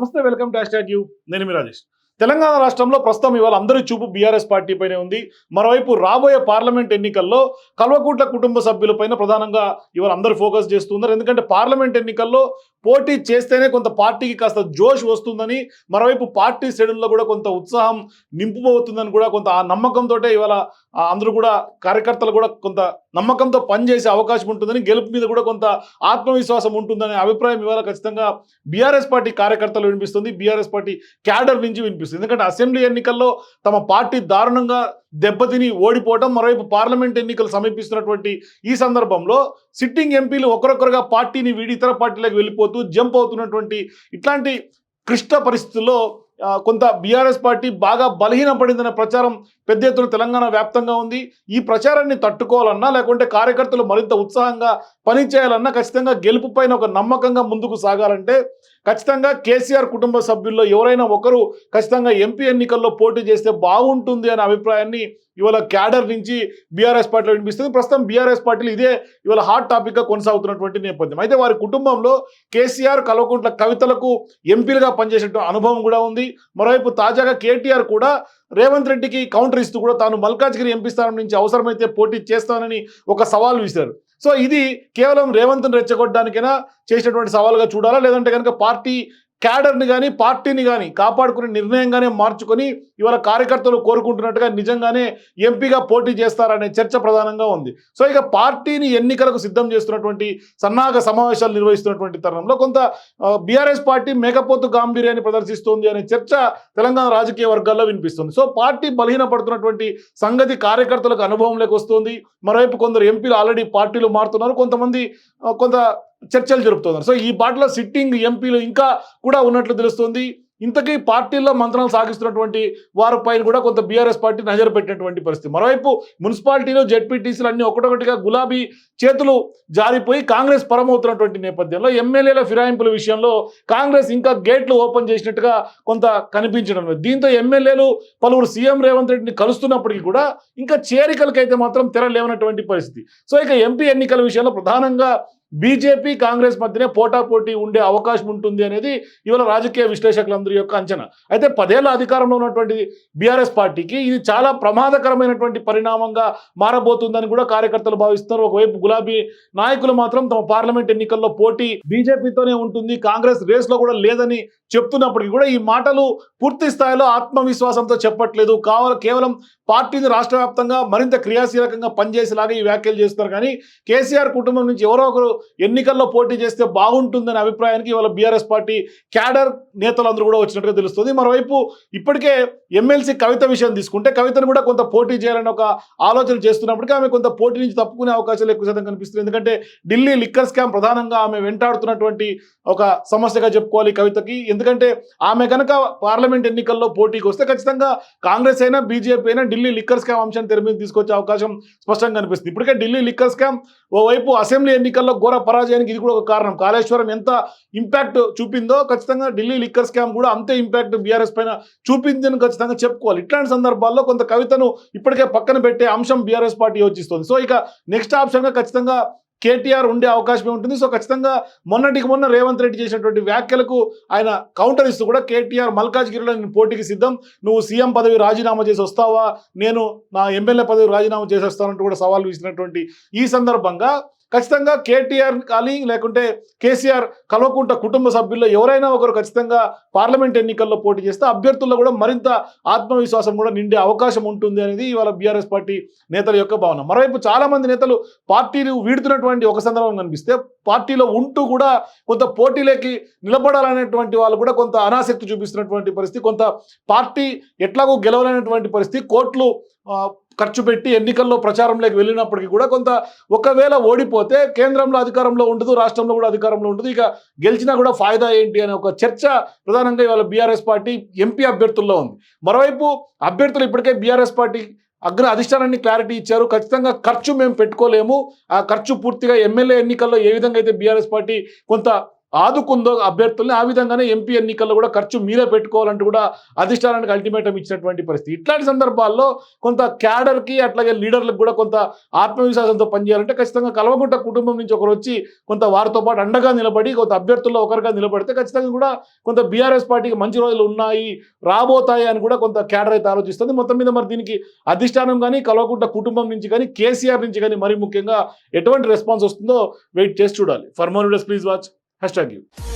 నమస్తే welcome to hash you. నేను మీ రాజేష్. తెలంగాణ రాష్ట్రంలో ప్రస్తుతం ఇవాళ అందరి చూపు బీఆర్ఎస్ పార్టీ పైనే ఉంది. మరోవైపు రాబోయే పార్లమెంట్ ఎన్నికల్లో కల్వకుంట్ల కుటుంబ సభ్యులపైన ప్రధానంగా ఇవాళ అందరూ ఫోకస్ చేస్తున్నారు. ఎందుకంటే పార్లమెంట్ ఎన్నికల్లో పోటీ చేస్తేనే కొంత పార్టీకి కాస్త జోష్ వస్తుందని మరోవైపు పార్టీ శ్రేణుల్లో కూడా కొంత ఉత్సాహం నింపుబోతుందని కూడా కొంత ఆ నమ్మకంతో ఇవాళ అందరూ కూడా కార్యకర్తలు కూడా కొంత నమ్మకంతో పనిచేసే అవకాశం ఉంటుందని గెలుపు మీద కూడా కొంత ఆత్మవిశ్వాసం ఉంటుందనే అభిప్రాయం ఇవాళ ఖచ్చితంగా బీఆర్ఎస్ పార్టీ కార్యకర్తలు వినిపిస్తుంది. బీఆర్ఎస్ పార్టీ క్యాడర్ నుంచి వినిపిస్తుంది. ఎందుకంటే అసెంబ్లీ ఎన్నికల్లో తమ పార్టీ దారుణంగా దెబ్బతిని ఓడిపోవడం మరోవైపు పార్లమెంట్ ఎన్నికలు సమీపిస్తున్నటువంటి ఈ సందర్భంలో సిట్టింగ్ ఎంపీలు ఒకరొకరుగా పార్టీని వీడి ఇతర పార్టీలకు వెళ్ళిపోతూ జంప్ అవుతున్నటువంటి ఇట్లాంటి క్లిష్ట పరిస్థితుల్లో కొంత బీఆర్ఎస్ పార్టీ బాగా బలహీనపడిందనే ప్రచారం పెద్ద ఎత్తున తెలంగాణ వ్యాప్తంగా ఉంది. ఈ ప్రచారాన్ని తట్టుకోవాలన్నా లేకుంటే కార్యకర్తలు మరింత ఉత్సాహంగా పనిచేయాలన్నా ఖచ్చితంగా గెలుపు పైన ఒక నమ్మకంగా ముందుకు సాగాలంటే ఖచ్చితంగా కేసీఆర్ కుటుంబ సభ్యుల్లో ఎవరైనా ఒకరు ఖచ్చితంగా ఎంపీ ఎన్నికల్లో పోటీ చేస్తే బాగుంటుంది అనే అభిప్రాయాన్ని ఇవాళ క్యాడర్ నుంచి బీఆర్ఎస్ పార్టీలో వినిపిస్తుంది. ప్రస్తుతం బీఆర్ఎస్ పార్టీలు ఇదే ఇవాళ హాట్ టాపిక్గా కొనసాగుతున్నటువంటి నేపథ్యం. అయితే వారి కుటుంబంలో కేసీఆర్ కల్వకుంట్ల కవితలకు ఎంపీలుగా పనిచేసే అనుభవం కూడా ఉంది. మరోవైపు తాజాగా కేటీఆర్ కూడా రేవంత్ రెడ్డికి కౌంటర్ ఇస్తూ కూడా తాను మల్కాజ్గిరి ఎంపీ స్థానం నుంచి అవసరమైతే పోటీ చేస్తానని ఒక సవాల్ విసిరారు. సో ఇది కేవలం రేవంత్ని రెచ్చగొట్టడానికైనా చేసినటువంటి సవాల్గా చూడాలా? లేదంటే కనుక పార్టీ క్యాడర్ని కానీ పార్టీని కానీ కాపాడుకునే నిర్ణయంగానే మార్చుకొని ఇవాళ కార్యకర్తలు కోరుకుంటున్నట్టుగా నిజంగానే ఎంపీగా పోటీ చేస్తారనే చర్చ ప్రధానంగా ఉంది. సో ఇక పార్టీని ఎన్నికలకు సిద్ధం చేస్తున్నటువంటి సన్నాహక సమావేశాలు నిర్వహిస్తున్నటువంటి తరుణంలో కొంత బీఆర్ఎస్ పార్టీ మేకపోతు గాంభీర్యాన్ని ప్రదర్శిస్తోంది అనే చర్చ తెలంగాణ రాజకీయ వర్గాల్లో వినిపిస్తుంది. సో పార్టీ బలహీనపడుతున్నటువంటి సంగతి కార్యకర్తలకు అనుభవంలోకి వస్తుంది. మరోవైపు కొందరు ఎంపీలు ఆల్రెడీ పార్టీలు మారుతున్నారు. కొంతమంది కొంత చర్చలు జరుపుతున్నారు సో ఈ బాటలో సిట్టింగ్ ఎంపీలు ఇంకా కూడా ఉన్నట్లు తెలుస్తుంది. ఇంతకీ పార్టీల్లో మంత్రాలు సాగిస్తున్నటువంటి వారి పైన కూడా కొంత బీఆర్ఎస్ పార్టీ నజరు పెట్టినటువంటి పరిస్థితి. మరోవైపు మున్సిపాలిటీలో జెడ్పీటీసీలు అన్ని ఒకటొకటిగా గులాబీ చేతులు జారిపోయి కాంగ్రెస్ పరమవుతున్నటువంటి నేపథ్యంలో ఎమ్మెల్యేల ఫిరాయింపుల విషయంలో కాంగ్రెస్ ఇంకా గేట్లు ఓపెన్ చేసినట్టుగా కొంత కనిపించడం లేదు. దీంతో ఎమ్మెల్యేలు పలువురు సీఎం రేవంత్ రెడ్డిని కలుస్తున్నప్పటికీ కూడా ఇంకా చేరికలకైతే మాత్రం తెర లేవనటువంటి పరిస్థితి. సో ఇక ఎంపీ ఎన్నికల విషయంలో ప్రధానంగా బీజేపీ కాంగ్రెస్ మధ్యనే పోటాపోటీ ఉండే అవకాశం ఉంటుంది అనేది ఇవాళ రాజకీయ విశ్లేషకులందరి యొక్క అంచనా. అయితే పదేళ్ళ అధికారంలో ఉన్నటువంటి బీఆర్ఎస్ పార్టీకి ఇది చాలా ప్రమాదకరమైనటువంటి పరిణామంగా మారబోతుందని కూడా కార్యకర్తలు భావిస్తున్నారు. ఒకవైపు గులాబీ నాయకులు మాత్రం తమ పార్లమెంట్ ఎన్నికల్లో పోటీ బీజేపీతోనే ఉంటుంది. కాంగ్రెస్ రేస్లో కూడా లేదని చెప్తున్నప్పటికీ కూడా ఈ మాటలు పూర్తి స్థాయిలో ఆత్మవిశ్వాసంతో చెప్పట్లేదు. కావాలి కేవలం పార్టీని రాష్ట్ర వ్యాప్తంగా మరింత క్రియాశీలకంగా పనిచేసేలాగా ఈ వ్యాఖ్యలు చేస్తున్నారు. కానీ కేసీఆర్ కుటుంబం నుంచి ఎవరో ఒకరు ఎన్నికల్లో పోటీ చేస్తే బాగుంటుందనే అభిప్రాయానికి ఇవాళ బీఆర్ఎస్ పార్టీ క్యాడర్ నేతలందరూ కూడా వచ్చినట్టుగా తెలుస్తుంది. మరోవైపు ఇప్పటికే ఎమ్మెల్సీ కవిత విషయం తీసుకుంటే కవితను కూడా కొంత పోటీ చేయాలని ఒక ఆలోచన చేస్తున్నప్పటికీ ఆమె కొంత పోటీ నుంచి తప్పుకునే అవకాశాలు ఎక్కువ శాతం కనిపిస్తుంది ఎందుకంటే ఢిల్లీ లిక్కర్ స్కామ్ ప్రధానంగా ఆమె వెంటాడుతున్నటువంటి ఒక సమస్యగా చెప్పుకోవాలి కవితకి. ఎందుకంటే ఆమె కనుక పార్లమెంట్ ఎన్నికల్లో పోటీకి వస్తే ఖచ్చితంగా కాంగ్రెస్ అయినా బీజేపీ అయినా ఢిల్లీ లిక్కర్ స్కామ్ అంశాన్ని తెర మీద తీసుకొచ్చే అవకాశం స్పష్టంగా కనిపిస్తుంది. ఇప్పటికే ఢిల్లీ లిక్కర్ స్కామ్ ఓవైపు అసెంబ్లీ ఎన్నికల్లో ఘోర పరాజయానికి ఇది కూడా ఒక కారణం. కాళేశ్వరం ఎంత ఇంపాక్ట్ చూపిందో ఖచ్చితంగా ఢిల్లీ లిక్కర్ స్కామ్ కూడా అంతే ఇంపాక్ట్ బీఆర్ఎస్ పైన చూపిందని ఖచ్చితంగా చెప్పుకోవాలి. ఇట్లాంటి సందర్భాల్లో కొంత కవితను ఇప్పటికే పక్కన పెట్టే అంశం బీఆర్ఎస్ పార్టీ యోచిస్తుంది. సో ఇక నెక్స్ట్ ఆప్షన్గా ఖచ్చితంగా కేటీఆర్ ఉండే అవకాశమే ఉంటుంది. సో ఖచ్చితంగా మొన్నటికి మొన్న రేవంత్ రెడ్డి చేసినటువంటి వ్యాఖ్యలకు ఆయన కౌంటర్ ఇస్తూ కూడా కేటీఆర్ మల్కాజ్గిరిలో నేను పోటీకి సిద్ధం. నువ్వు సీఎం పదవి రాజీనామా చేసి వస్తావా? నేను నా ఎమ్మెల్యే పదవి రాజీనామా చేసి వస్తానంటూ కూడా సవాల్ విసినటువంటి ఈ సందర్భంగా ఖచ్చితంగా కేటీఆర్ కానీ లేకుంటే కేసీఆర్ కల్వకుంట కుటుంబ సభ్యుల్లో ఎవరైనా ఒకరు ఖచ్చితంగా పార్లమెంట్ ఎన్నికల్లో పోటీ చేస్తే అభ్యర్థుల్లో కూడా మరింత ఆత్మవిశ్వాసం కూడా నిండే అవకాశం ఉంటుంది అనేది ఇవాళ బీఆర్ఎస్ పార్టీ నేతల యొక్క భావన. మరోవైపు చాలా మంది నేతలు పార్టీలు వీడుతున్నటువంటి ఒక సందర్భం కనిపిస్తే పార్టీలో ఉంటూ కూడా కొంత పోటీలోకి నిలబడాలనేటువంటి వాళ్ళు కూడా కొంత అనాసక్తి చూపిస్తున్నటువంటి పరిస్థితి కొంత పార్టీ ఎట్లాగో గెలవలేనటువంటి పరిస్థితి కోట్లు ఖర్చు పెట్టి ఎన్నికల్లో ప్రచారంలోకి వెళ్ళినప్పటికీ కూడా కొంత ఒకవేళ ఓడిపోతే కేంద్రంలో అధికారంలో ఉండదు రాష్ట్రంలో కూడా అధికారంలో ఉండదు. ఇక గెలిచినా కూడా ఫాయిదా ఏంటి అనే ఒక చర్చ ప్రధానంగా ఇవాళ బీఆర్ఎస్ పార్టీ ఎంపీ అభ్యర్థుల్లో ఉంది. మరోవైపు అభ్యర్థులు ఇప్పటికే బీఆర్ఎస్ పార్టీ అగ్ర అధిష్టానాన్ని క్లారిటీ ఇచ్చారు. ఖచ్చితంగా ఖర్చు మేము పెట్టుకోలేము. ఆ ఖర్చు పూర్తిగా ఎమ్మెల్యే ఎన్నికల్లో ఏ విధంగా అయితే బీఆర్ఎస్ పార్టీ కొంత ఆదుకుందో అభ్యర్థుల్ని ఆ విధంగానే ఎంపీ ఎన్నికల్లో కూడా ఖర్చు మీరే పెట్టుకోవాలంటూ కూడా అధిష్టానానికి అల్టిమేటం ఇచ్చినటువంటి పరిస్థితి. ఇట్లాంటి సందర్భాల్లో కొంత క్యాడర్కి అట్లాగే లీడర్లకు కూడా కొంత ఆత్మవిశ్వాసంతో పనిచేయాలంటే ఖచ్చితంగా కలవగుట్ట కుటుంబం నుంచి ఒకరు వచ్చి కొంత వారితో పాటు అండగా నిలబడి కొంత అభ్యర్థుల్లో ఒకరిగా నిలబడితే ఖచ్చితంగా కూడా కొంత బీఆర్ఎస్ పార్టీకి మంచి రోజులు ఉన్నాయి రాబోతాయి అని కూడా కొంత క్యాడర్ అయితే ఆలోచిస్తుంది. మొత్తం మీద మరి దీనికి అధిష్టానం కానీ కలవకుంట కుటుంబం నుంచి కానీ కేసీఆర్ నుంచి కానీ మరి ముఖ్యంగా ఎటువంటి రెస్పాన్స్ వస్తుందో వెయిట్ చేసి చూడాలి. For more please watch. Hashtag you.